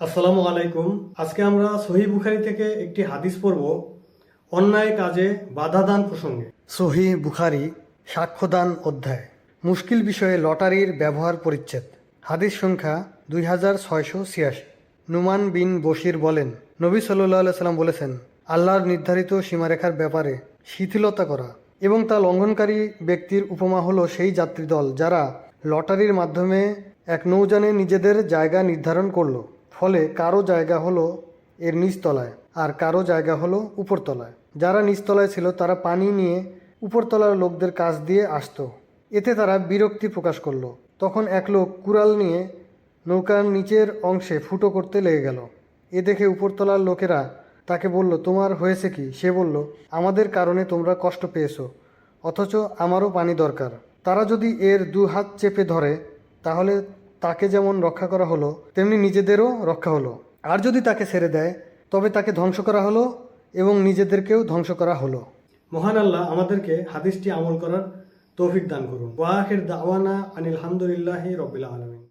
আসসালামু আলাইকুম। আজকে আমরা সহি বুখারি থেকে একটি হাদিস পড়ব অন্যায় কাজে বাধা দান প্রসঙ্গে। সহি বুখারি সাক্ষ্যদান অধ্যায়। মুশকিল বিষয়ে লটারির ব্যবহার পরিচ্ছেদ। হাদিস সংখ্যা দুই হাজার ছয়শো ছিয়াশি। নুমান বিন বশির বলেন, নবী সাল্লাহ সাল্লাম বলেছেন, আল্লাহর নির্ধারিত সীমারেখার ব্যাপারে শিথিলতা করা এবং তা লঙ্ঘনকারী ব্যক্তির উপমা হলো সেই যাত্রী দল যারা লটারির মাধ্যমে এক নৌযানে নিজেদের জায়গা নির্ধারণ করল। ফলে কারও জায়গা হলো এর নিচতলায় আর কারও জায়গা হলো উপরতলায়। যারা নিচতলায় ছিল, তারা পানি নিয়ে উপরতলার লোকদের কাছ দিয়ে আসতো। এতে তারা বিরক্তি প্রকাশ করল। তখন এক লোক কুড়াল নিয়ে নৌকার নিচের অংশে ফুটো করতে লেগে গেল। এ দেখে উপরতলার লোকেরা তাকে বলল, তোমার হয়েছে কি? সে বলল, আমাদের কারণে তোমরা কষ্ট পেয়েছ, অথচ আমারও পানি দরকার। তারা যদি এর দু হাত চেপে ধরে, তাহলে তাকে যেমন রক্ষা করা হলো, তেমনি নিজেদেরও রক্ষা হলো। আর যদি তাকে ছেড়ে দেয়, তবে তাকে ধ্বংস করা হলো এবং নিজেদেরকেও ধ্বংস করা হলো। মহান আল্লাহ আমাদেরকে হাদিসটি আমল করার তৌফিক দান করুন। ওয়াহের দাওয়ানা আনিল হামদুলিল্লাহ রবিল আলমী